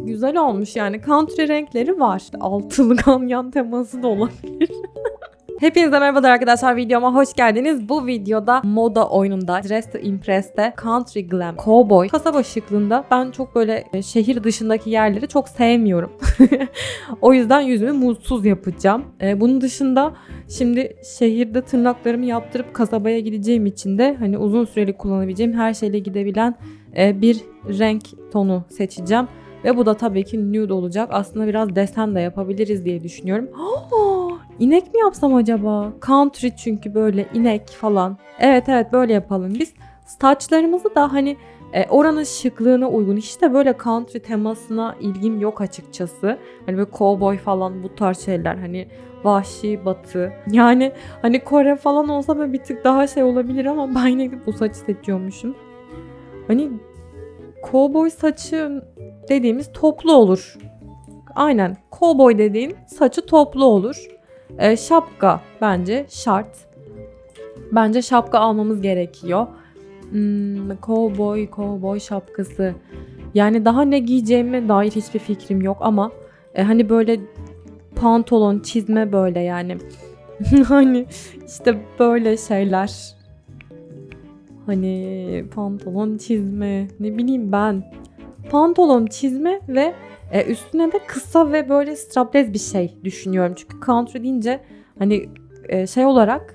Güzel olmuş yani. Country renkleri var. Altılı ganyan teması da olabilir. Hepinize merhaba arkadaşlar videoma hoş geldiniz. Bu videoda moda oyununda Dress to Impress'te Country Glam Cowboy kasaba şıklığında ben çok böyle e, şehir dışındaki yerleri çok sevmiyorum. o yüzden yüzümü mutsuz yapacağım. E, bunun dışında şimdi şehirde tırnaklarımı yaptırıp kasabaya gideceğim için de hani uzun süreli kullanabileceğim her şeyle gidebilen e, bir renk tonu seçeceğim. Ve bu da tabii ki nude olacak. Aslında biraz desen de yapabiliriz diye düşünüyorum. İnek mi yapsam acaba? Country çünkü böyle inek falan. Evet evet böyle yapalım biz. Saçlarımızı da hani e, oranın şıklığına uygun. İşte böyle country temasına ilgim yok açıkçası. Hani böyle cowboy falan bu tarz şeyler. Hani vahşi batı. Yani hani Kore falan olsa böyle bir tık daha şey olabilir ama ben yine bu saçı seçiyormuşum. Hani cowboy saçı dediğimiz toplu olur. Aynen. Cowboy dediğin saçı toplu olur. E, şapka bence şart. Bence şapka almamız gerekiyor. Hmm, cowboy, cowboy şapkası. Yani daha ne giyeceğime dair hiçbir fikrim yok ama e, hani böyle pantolon, çizme böyle yani. hani işte böyle şeyler. Hani pantolon, çizme, ne bileyim ben. Pantolon, çizme ve e, üstüne de kısa ve böyle strapless bir şey düşünüyorum. Çünkü country deyince hani e, şey olarak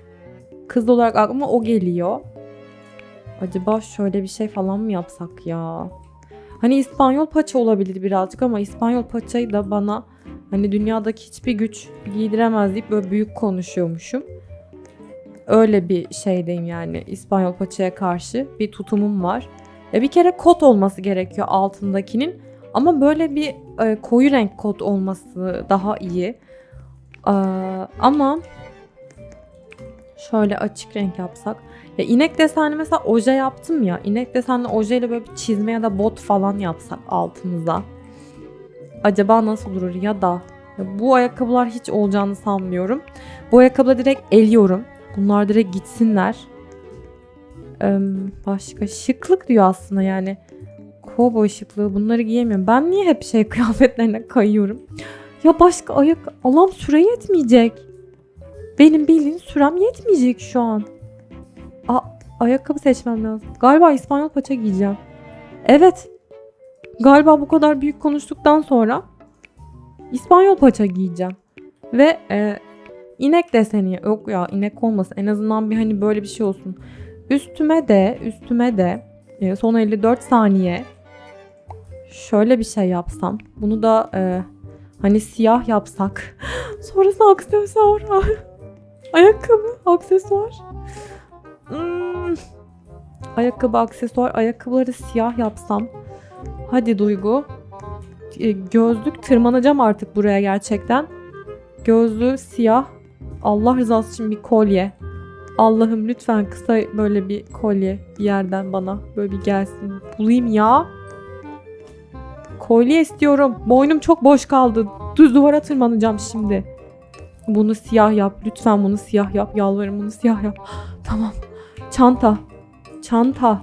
kız olarak aklıma o geliyor. Acaba şöyle bir şey falan mı yapsak ya? Hani İspanyol paça olabilir birazcık ama İspanyol paçayı da bana hani dünyadaki hiçbir güç giydiremez deyip böyle büyük konuşuyormuşum. Öyle bir şeydeyim yani İspanyol paçaya karşı bir tutumum var. E bir kere kot olması gerekiyor altındakinin. Ama böyle bir e, koyu renk kot olması daha iyi. Ee, ama şöyle açık renk yapsak. Ya inek desenli mesela oje yaptım ya. İnek desenli ojeyle böyle bir çizme ya da bot falan yapsak altımıza. Acaba nasıl durur ya da ya bu ayakkabılar hiç olacağını sanmıyorum. Bu ayakkabıları direkt eliyorum. Bunlar direkt gitsinler. Başka şıklık diyor aslında yani. Kovboy şıklığı bunları giyemiyorum. Ben niye hep şey kıyafetlerine kayıyorum? Ya başka ayak... Allah'ım süre yetmeyecek. Benim bildiğin sürem yetmeyecek şu an. A ayakkabı seçmem lazım. Galiba İspanyol paça giyeceğim. Evet. Galiba bu kadar büyük konuştuktan sonra İspanyol paça giyeceğim. Ve e, inek deseni yok ya inek olmasın. En azından bir hani böyle bir şey olsun. Üstüme de üstüme de e, son 54 saniye şöyle bir şey yapsam. Bunu da e, hani siyah yapsak. Sonrasında aksesuar. Ayakkabı, aksesuar. Hmm. Ayakkabı, aksesuar. Ayakkabıları siyah yapsam. Hadi Duygu. E, gözlük tırmanacağım artık buraya gerçekten. Gözlüğü siyah. Allah rızası için bir kolye. Allah'ım lütfen kısa böyle bir kolye bir yerden bana böyle bir gelsin. Bulayım ya. Kolye istiyorum. Boynum çok boş kaldı. Düz duvara tırmanacağım şimdi. Bunu siyah yap. Lütfen bunu siyah yap. Yalvarırım bunu siyah yap. Tamam. Çanta. Çanta.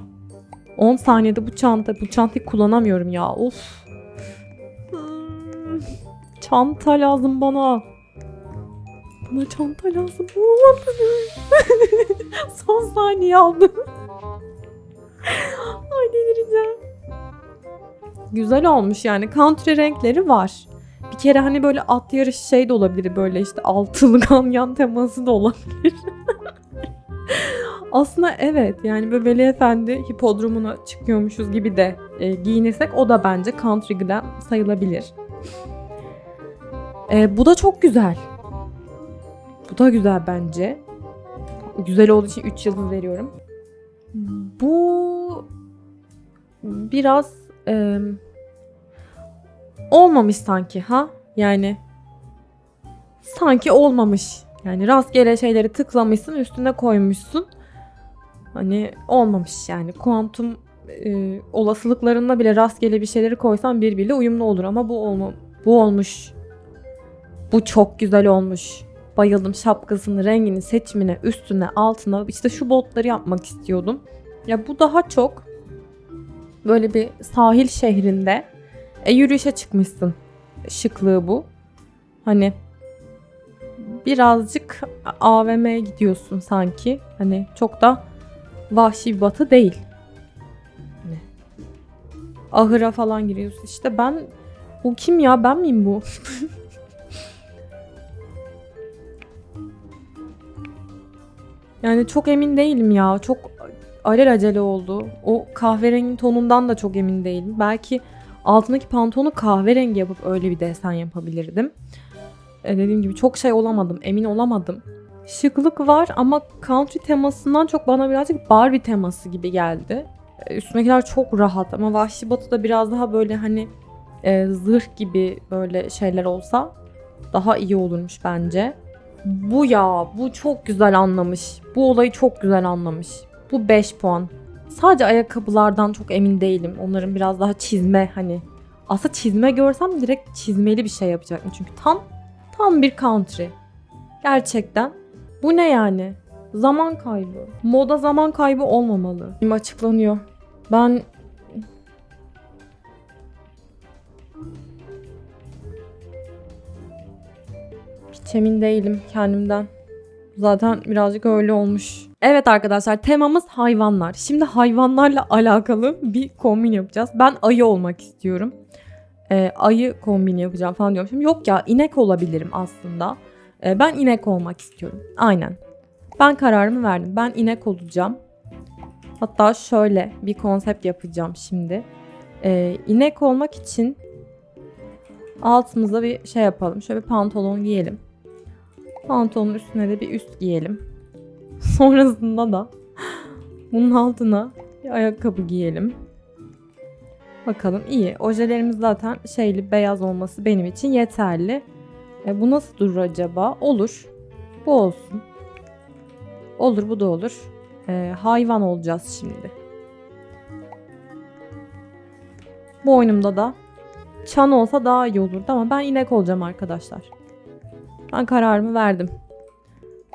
10 saniyede bu çanta. Bu çantayı kullanamıyorum ya. Of. Çanta lazım bana. Bana çanta lazım. Son saniye aldım. Ay delireceğim. Güzel olmuş yani. Country renkleri var. Bir kere hani böyle at yarışı şey de olabilir. Böyle işte altılı ganyan teması da olabilir. Aslında evet yani böyle Veli Efendi hipodromuna çıkıyormuşuz gibi de e, giyinirsek o da bence country glam sayılabilir. E, bu da çok güzel. Bu da güzel bence. Güzel olduğu için 3 yıldız veriyorum. Bu biraz e, olmamış sanki ha? Yani sanki olmamış. Yani rastgele şeyleri tıklamışsın üstüne koymuşsun. Hani olmamış yani. Kuantum e, olasılıklarında bile rastgele bir şeyleri koysan birbiriyle uyumlu olur ama bu olma bu olmuş. Bu çok güzel olmuş. Bayıldım şapkasını, rengini, seçimine, üstüne, altına. İşte şu botları yapmak istiyordum. Ya bu daha çok böyle bir sahil şehrinde E yürüyüşe çıkmışsın. Şıklığı bu. Hani birazcık AVM'ye gidiyorsun sanki. Hani çok da vahşi bir batı değil. Hani ahıra falan giriyorsun. İşte ben bu kim ya? Ben miyim bu? yani çok emin değilim ya. Çok alelacele oldu. O kahverengi tonundan da çok emin değilim. Belki altındaki pantolonu kahverengi yapıp öyle bir desen yapabilirdim. E, dediğim gibi çok şey olamadım, emin olamadım. Şıklık var ama country temasından çok bana birazcık Barbie teması gibi geldi. E, üstündekiler çok rahat ama Vahşi Batı'da biraz daha böyle hani e, zırh gibi böyle şeyler olsa daha iyi olurmuş bence. Bu ya, bu çok güzel anlamış. Bu olayı çok güzel anlamış. Bu 5 puan. Sadece ayakkabılardan çok emin değilim. Onların biraz daha çizme hani. Aslında çizme görsem direkt çizmeli bir şey yapacaktım. Çünkü tam tam bir country. Gerçekten. Bu ne yani? Zaman kaybı. Moda zaman kaybı olmamalı. Açıklanıyor. Ben hiç emin değilim kendimden. Zaten birazcık öyle olmuş. Evet arkadaşlar temamız hayvanlar. Şimdi hayvanlarla alakalı bir kombin yapacağız. Ben ayı olmak istiyorum. Ee, ayı kombini yapacağım falan diyorum. Şimdi yok ya inek olabilirim aslında. Ee, ben inek olmak istiyorum. Aynen. Ben kararımı verdim. Ben inek olacağım. Hatta şöyle bir konsept yapacağım şimdi. Ee, inek olmak için altımıza bir şey yapalım. Şöyle bir pantolon giyelim. Pantolonun üstüne de bir üst giyelim. Sonrasında da bunun altına bir ayakkabı giyelim. Bakalım iyi. Ojelerimiz zaten şeyli beyaz olması benim için yeterli. E, bu nasıl durur acaba? Olur. Bu olsun. Olur bu da olur. E, hayvan olacağız şimdi. Bu oyunumda da çan olsa daha iyi olurdu ama ben inek olacağım arkadaşlar. Ben kararımı verdim.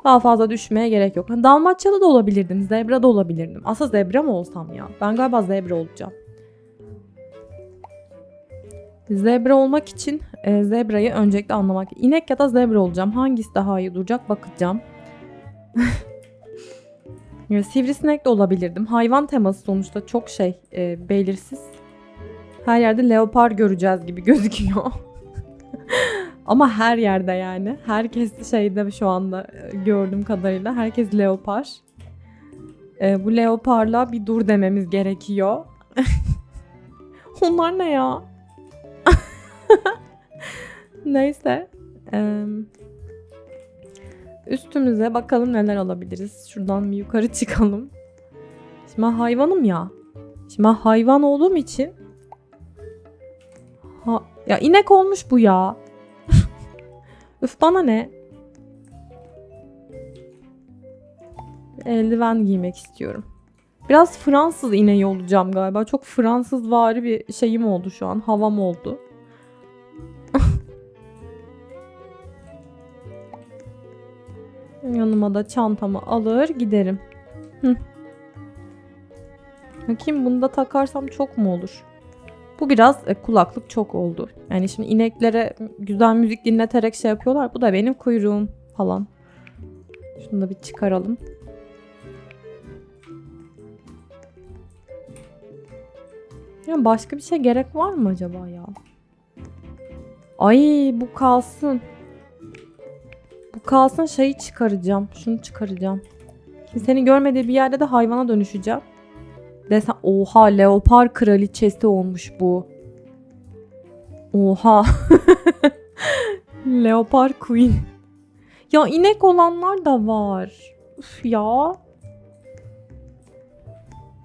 Daha fazla düşmeye gerek yok. Hani Dalmaçyalı da olabilirdim. Zebra da olabilirdim. Aslında zebra mı olsam ya? Ben galiba zebra olacağım. Zebra olmak için e, zebrayı öncelikle anlamak. İnek ya da zebra olacağım. Hangisi daha iyi duracak bakacağım. sivrisinek de olabilirdim. Hayvan teması sonuçta çok şey e, belirsiz. Her yerde leopar göreceğiz gibi gözüküyor. Ama her yerde yani. Herkes şeyde şu anda e, gördüğüm kadarıyla. Herkes leopar. E, bu leoparla bir dur dememiz gerekiyor. Onlar ne ya? Neyse. Ee, üstümüze bakalım neler alabiliriz. Şuradan bir yukarı çıkalım. Şimdi ben hayvanım ya. Şimdi ben hayvan olduğum için ha, ya inek olmuş bu ya. Üf bana ne? Eldiven giymek istiyorum. Biraz Fransız ineği olacağım galiba. Çok Fransız vari bir şeyim oldu şu an. Havam oldu. Yanıma da çantamı alır giderim. Hı. Bakayım bunu da takarsam çok mu olur? Bu biraz e, kulaklık çok oldu. Yani şimdi ineklere güzel müzik dinleterek şey yapıyorlar. Bu da benim kuyruğum falan. Şunu da bir çıkaralım. Ya başka bir şey gerek var mı acaba ya? Ay bu kalsın. Bu kalsın şeyi çıkaracağım. Şunu çıkaracağım. Kimsenin görmediği bir yerde de hayvana dönüşeceğim. Desen oha leopar kraliçesi olmuş bu. Oha. leopar queen. Ya inek olanlar da var. Üf ya.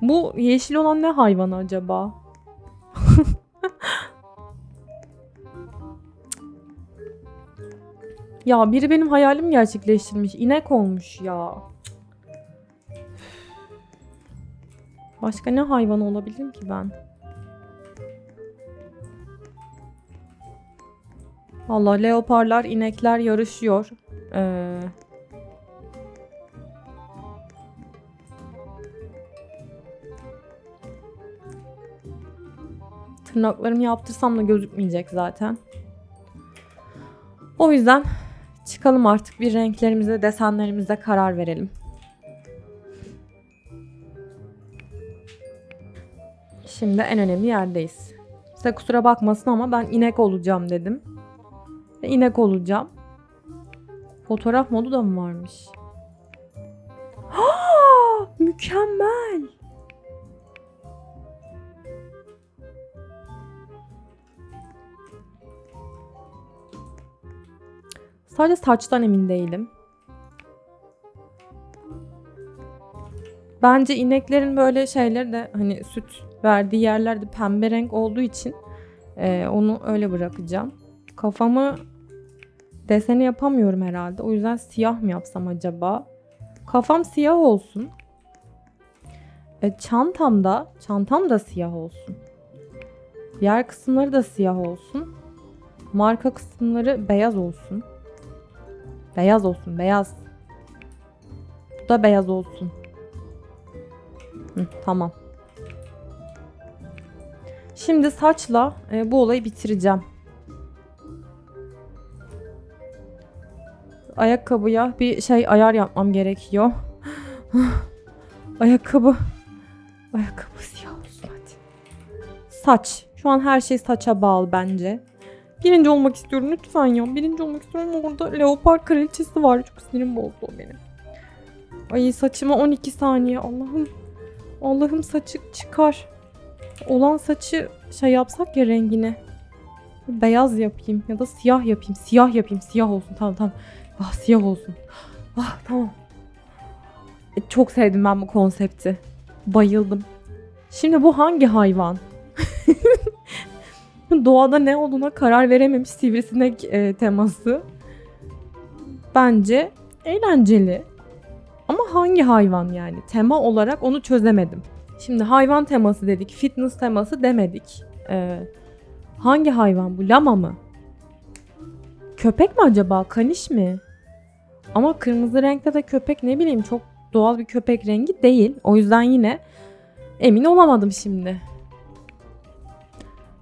Bu yeşil olan ne hayvanı acaba? ya biri benim hayalimi gerçekleştirmiş. İnek olmuş ya. Başka ne hayvan olabilirim ki ben? Allah leoparlar, inekler yarışıyor. Ee... Tırnaklarımı yaptırsam da gözükmeyecek zaten. O yüzden çıkalım artık bir renklerimize, desenlerimize karar verelim. Şimdi en önemli yerdeyiz. Size kusura bakmasın ama ben inek olacağım dedim. Ve inek olacağım. Fotoğraf modu da mı varmış? Ha, mükemmel. Sadece saçtan emin değilim. Bence ineklerin böyle şeyleri de hani süt verdiği yerlerde pembe renk olduğu için e, onu öyle bırakacağım. Kafamı deseni yapamıyorum herhalde. O yüzden siyah mı yapsam acaba? Kafam siyah olsun. E, çantamda, çantam da siyah olsun. Diğer kısımları da siyah olsun. Marka kısımları beyaz olsun. Beyaz olsun, beyaz. Bu da beyaz olsun. Hı, tamam. Şimdi saçla e, bu olayı bitireceğim. Ayakkabıya bir şey ayar yapmam gerekiyor. Ayakkabı. Ayakkabı siyah olsun hadi. Saç. Şu an her şey saça bağlı bence. Birinci olmak istiyorum lütfen ya. Birinci olmak istiyorum orada leopar kraliçesi var. Çok sinirim bozdu o benim. Ay saçıma 12 saniye. Allah'ım. Allah'ım saçı çıkar. Olan saçı şey yapsak ya rengini. Beyaz yapayım ya da siyah yapayım. Siyah yapayım. Siyah olsun. Tamam tamam. Ah siyah olsun. Ah tamam. E, çok sevdim ben bu konsepti. Bayıldım. Şimdi bu hangi hayvan? Doğada ne olduğuna karar verememiş sivrisinek e, teması. Bence eğlenceli. Hangi hayvan yani? Tema olarak onu çözemedim. Şimdi hayvan teması dedik, fitness teması demedik. Ee, hangi hayvan bu? Lama mı? Köpek mi acaba? Kaniş mi? Ama kırmızı renkte de köpek ne bileyim çok doğal bir köpek rengi değil. O yüzden yine emin olamadım şimdi.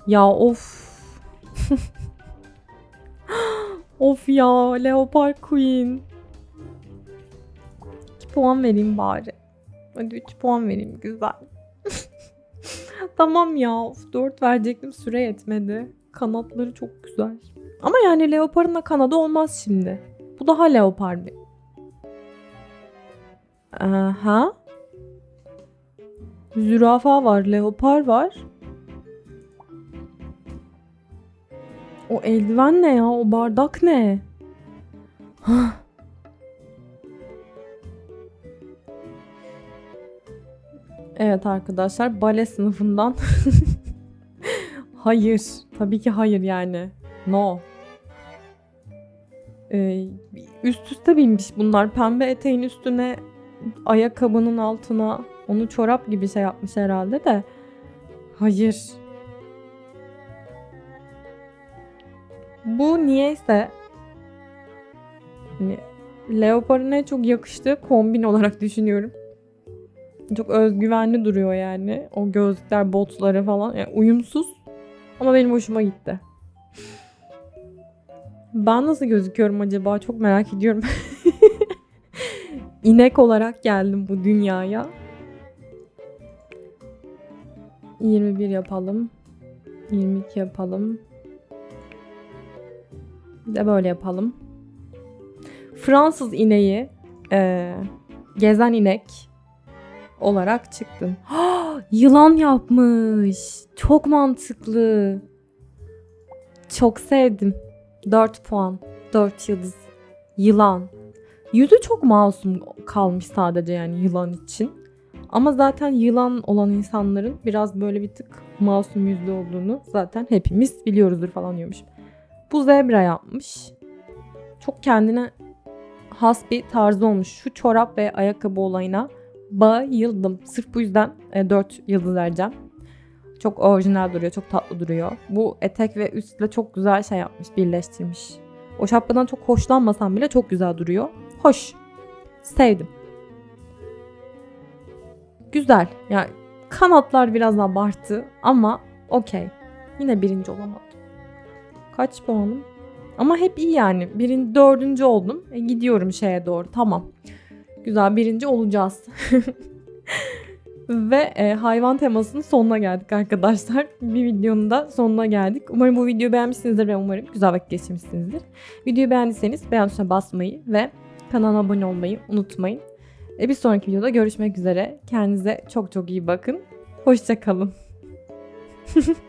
Ya of. of ya Leopard Queen. 2 puan vereyim bari. Hadi 3 puan vereyim güzel. tamam ya of 4 verecektim süre yetmedi. Kanatları çok güzel. Ama yani leoparın da kanadı olmaz şimdi. Bu daha leopar bir. Aha. Zürafa var, leopar var. O eldiven ne ya? O bardak ne? Hah. Evet arkadaşlar bale sınıfından. hayır. Tabii ki hayır yani. No. Ee, üst üste binmiş bunlar. Pembe eteğin üstüne ayakkabının altına onu çorap gibi şey yapmış herhalde de. Hayır. Bu niyeyse hani leoparın çok yakıştığı kombin olarak düşünüyorum. Çok özgüvenli duruyor yani. O gözlükler, botları falan. Yani uyumsuz. Ama benim hoşuma gitti. Ben nasıl gözüküyorum acaba? Çok merak ediyorum. İnek olarak geldim bu dünyaya. 21 yapalım. 22 yapalım. Bir de böyle yapalım. Fransız ineği, e, gezen inek olarak çıktın. Yılan yapmış. Çok mantıklı. Çok sevdim. 4 puan. 4 yıldız. Yılan. Yüzü çok masum kalmış sadece yani yılan için. Ama zaten yılan olan insanların biraz böyle bir tık masum yüzlü olduğunu zaten hepimiz biliyoruzdur falan diyormuş. Bu zebra yapmış. Çok kendine has bir tarzı olmuş. Şu çorap ve ayakkabı olayına bayıldım. Sırf bu yüzden e, 4 yıldız vereceğim. Çok orijinal duruyor, çok tatlı duruyor. Bu etek ve üstle çok güzel şey yapmış, birleştirmiş. O şapkadan çok hoşlanmasam bile çok güzel duruyor. Hoş. Sevdim. Güzel. Yani kanatlar biraz abartı ama okey. Yine birinci olamadım. Kaç puanım? Ama hep iyi yani. Birin, dördüncü oldum. E, gidiyorum şeye doğru. Tamam. Güzel birinci olacağız. Ve e, hayvan temasının sonuna geldik arkadaşlar. Bir videonun da sonuna geldik. Umarım bu videoyu beğenmişsinizdir ve umarım güzel vakit geçirmişsinizdir. Videoyu beğendiyseniz beğen tuşuna basmayı ve kanalıma abone olmayı unutmayın. E, bir sonraki videoda görüşmek üzere. Kendinize çok çok iyi bakın. Hoşçakalın.